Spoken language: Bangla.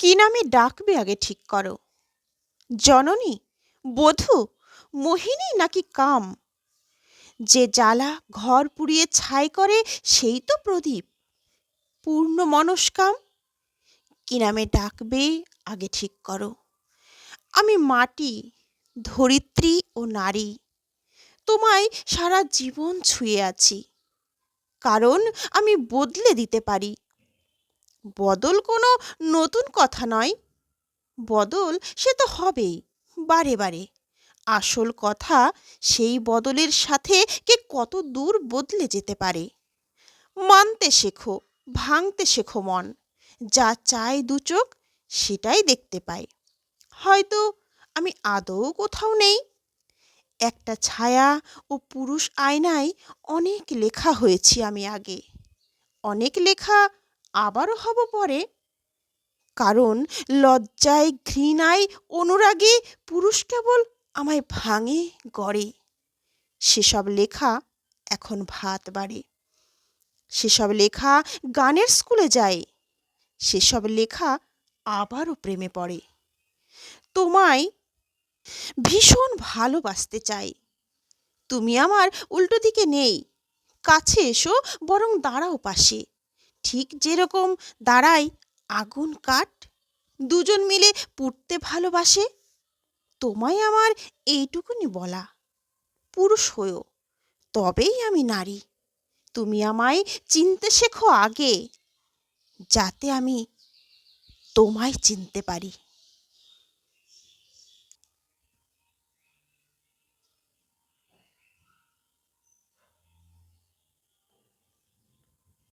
কি নামে ডাকবে আগে ঠিক করো? জননী, বধূ, মোহিনী নাকি কাম? যে জ্বালা ঘর পুড়িয়ে ছাই করে সেই তো প্রদীপ। পূর্ণ মনস্কাম, কি নামে ডাকবে আগে ঠিক করো? আমি মাটি, ধরিত্রী ও নারী, তোমায় সারা জীবন ছুঁয়ে আছি। কারণ আমি বদলে দিতে পারি। বদল কোনো নতুন কথা নয়। বদল সে তো হবেই, বারে বারে। আসল কথা সেই বদলের সাথে কে কত দূর বদলে যেতে পারে। মানতে শেখো, ভাঙতে শেখো মন, যা চায় দু চোখ সেটাই দেখতে পাই হয়তো আমি আদৌ কোথাও নেই। একটা ছায়া ও পুরুষ আয়নায় অনেক লেখা হয়েছি আমি আগে। অনেক লেখা আবারও হব পরে। কারণ লজ্জায়, ঘৃণায় অনুরাগে পুরুষ কেবল আমায় ভাঙে, গড়ে। সেসব লেখা এখন ভাত বাড়ে। সেসব লেখা গানের স্কুলে যায়। সেসব লেখা আবারও প্রেমে পড়ে। তোমায় ভীষণ ভালোবাসতে চাই। তুমি আমার উল্টো দিকে নেই। কাছে এসো, বরং দাঁড়াও পাশে। ঠিক যেরকম দাঁড়াই আগুন কাঠ, দুজন মিলে পুড়তে ভালোবাসে, তোমায় আমার এইটুকুনি বলা। পুরুষ হয়েও তবেই আমি নারী। তুমি আমায় চিনতে শেখো আগে, যাতে আমি তোমায় চিনতে পারি।